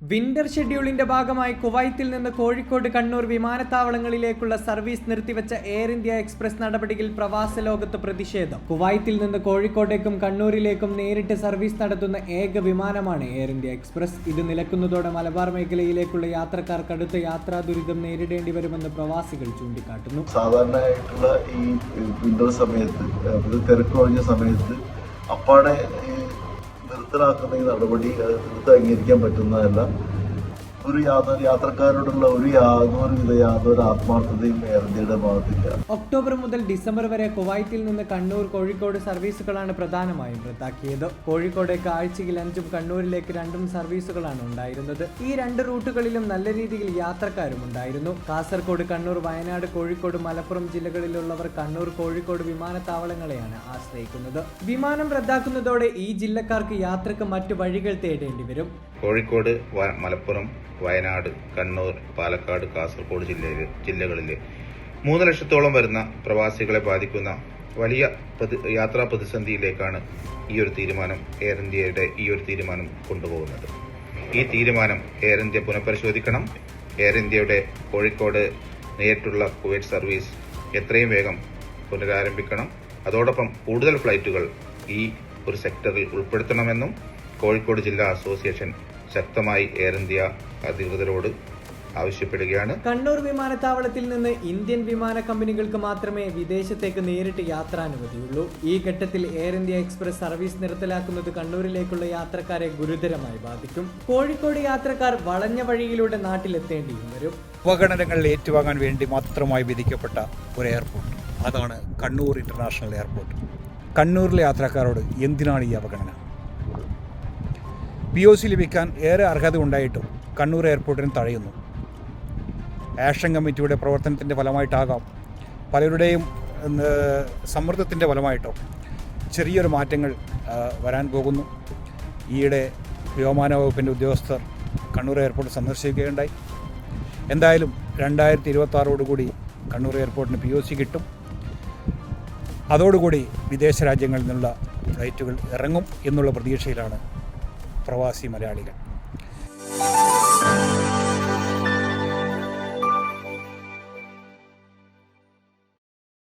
Winter ഷെഡ്യൂളിന്റെ ഭാഗമായി കുവൈത്തിൽ നിന്ന് കോഴിക്കോട് കണ്ണൂർ വിമാനത്താവളങ്ങളിലേക്കുള്ള സർവീസ് നിർത്തിവെച്ച എയർ ഇന്ത്യ എക്സ്പ്രസ് നടപടിയിൽ പ്രവാസ ലോകത്ത് പ്രതിഷേധം. കുവൈത്തിൽ നിന്ന് കോഴിക്കോട്ടേക്കും കണ്ണൂരിലേക്കും നേരിട്ട് സർവീസ് നടത്തുന്ന ഏക വിമാനമാണ് എയർ ഇന്ത്യ എക്സ്പ്രസ്. ഇത് നിലക്കുന്നതോടെ മലബാർ മേഖലയിലേക്കുള്ള യാത്രക്കാർ കടുത്ത യാത്രാ ദുരിതം നേരിടേണ്ടി വരുമെന്ന് പ്രവാസികൾ ചൂണ്ടിക്കാട്ടുന്നു. സാധാരണയായിട്ടുള്ള ഈ വിന്റർ സമയത്ത് തിരക്ക് കുറഞ്ഞ സമയത്ത് അപ്പാടെ നിർത്തലാക്കുന്ന ഈ നടപടി അത് തീർത്ത് അംഗീകരിക്കാൻ പറ്റുന്നതല്ല. ഒരു യാതൊരു യാത്രക്കാരോടുള്ള ഒരു യാതൊരുവിധ യാതൊരു ആത്മാർത്ഥതയും എയർ ഇന്ത്യയുടെ ഭാഗത്തില്ല. ഒക്ടോബർ മുതൽ ഡിസംബർ വരെ കുവൈത്തിൽ നിന്ന് കണ്ണൂർ കോഴിക്കോട് സർവീസുകളാണ് പ്രധാനമായും റദ്ദാക്കിയത്. കോഴിക്കോടേക്ക് ആഴ്ചയിൽ അഞ്ചും കണ്ണൂരിലേക്ക് രണ്ടും സർവീസുകളാണ് ഉണ്ടായിരുന്നത്. ഈ രണ്ട് റൂട്ടുകളിലും നല്ല രീതിയിൽ യാത്രക്കാരും ഉണ്ടായിരുന്നു. കാസർഗോഡ് കണ്ണൂർ വയനാട് കോഴിക്കോട് മലപ്പുറം ജില്ലകളിലുള്ളവർ കണ്ണൂർ കോഴിക്കോട് വിമാനത്താവളങ്ങളെയാണ് ആശ്രയിക്കുന്നത്. വിമാനം റദ്ദാക്കുന്നതോടെ ഈ ജില്ലക്കാർക്ക് യാത്രയ്ക്ക് മറ്റു വഴികൾ തേടേണ്ടി വരും. കോഴിക്കോട് മലപ്പുറം വയനാട് കണ്ണൂർ പാലക്കാട് കാസർഗോഡ് ജില്ലയിലെ ജില്ലകളിൽ മൂന്ന് ലക്ഷത്തോളം വരുന്ന പ്രവാസികളെ ബാധിക്കുന്ന വലിയ യാത്രാ പ്രതിസന്ധിയിലേക്കാണ് ഈ ഒരു തീരുമാനം എയർ ഇന്ത്യയുടെ ഈ ഒരു തീരുമാനം കൊണ്ടുപോകുന്നത്. ഈ തീരുമാനം എയർ ഇന്ത്യ പുനഃപരിശോധിക്കണം. എയർ ഇന്ത്യയുടെ കോഴിക്കോട് നേരിട്ടുള്ള കുവൈറ്റ് സർവീസ് എത്രയും വേഗം പുനരാരംഭിക്കണം. അതോടൊപ്പം കൂടുതൽ ഫ്ലൈറ്റുകൾ ഈ ഒരു സെക്ടറിൽ ഉൾപ്പെടുത്തണമെന്നും കോഴിക്കോട് ജില്ലാ അസോസിയേഷൻ ശക്തമായി എയർ ഇന്ത്യ അധികൃതരോട് ആവശ്യപ്പെടുകയാണ്. കണ്ണൂർ വിമാനത്താവളത്തിൽ നിന്ന് ഇന്ത്യൻ വിമാന കമ്പനികൾക്ക് മാത്രമേ വിദേശത്തേക്ക് നേരിട്ട് യാത്ര യാത്രാനുമതിയുള്ളൂ. ഈ ഘട്ടത്തിൽ എയർ ഇന്ത്യ എക്സ്പ്രസ് സർവീസ് നിർത്തലാക്കുന്നത് കണ്ണൂരിലേക്കുള്ള യാത്രക്കാരെ ഗുരുതരമായി ബാധിക്കും. കോഴിക്കോട് യാത്രക്കാർ വളഞ്ഞ വഴിയിലൂടെ നാട്ടിലെത്തേണ്ടിയും വരും. ഉപകരണങ്ങൾ ഏറ്റുവാങ്ങാൻ വേണ്ടി മാത്രമായി വിധിക്കപ്പെട്ട ഒരു എയർപോർട്ട്. അതാണ് കണ്ണൂർ ഇന്റർനാഷണൽ എയർപോർട്ട്. കണ്ണൂരിലെ യാത്രക്കാരോട് എന്തിനാണ് ഈ അവഗണന? പി ഒ സി ലഭിക്കാൻ ഏറെ അർഹത ഉണ്ടായിട്ടും കണ്ണൂർ എയർപോർട്ടിന് തഴയുന്നു. ആക്ഷൻ കമ്മിറ്റിയുടെ പ്രവർത്തനത്തിന്റെ ഫലമായിട്ടാകാം പലരുടെയും സമ്മർദ്ദത്തിന്റെ ഫലമായിട്ടോ ചെറിയൊരു മാറ്റങ്ങൾ വരാൻ പോകുന്നു. ഈയിടെ വ്യോമയാന വകുപ്പിന്റെ ഉദ്യോഗസ്ഥർ കണ്ണൂർ എയർപോർട്ട് സന്ദർശിക്കുകയുണ്ടായി. എന്തായാലും രണ്ടായിരത്തി ഇരുപത്താറോടുകൂടി കണ്ണൂർ എയർപോർട്ടിന് പി ഒ സി കിട്ടും. അതോടുകൂടി വിദേശ രാജ്യങ്ങളിൽ നിന്നുള്ള ഫ്ലൈറ്റുകൾ ഇറങ്ങും എന്നുള്ള പ്രതീക്ഷയിലാണ് പ്രവാസി മലയാളികൾ.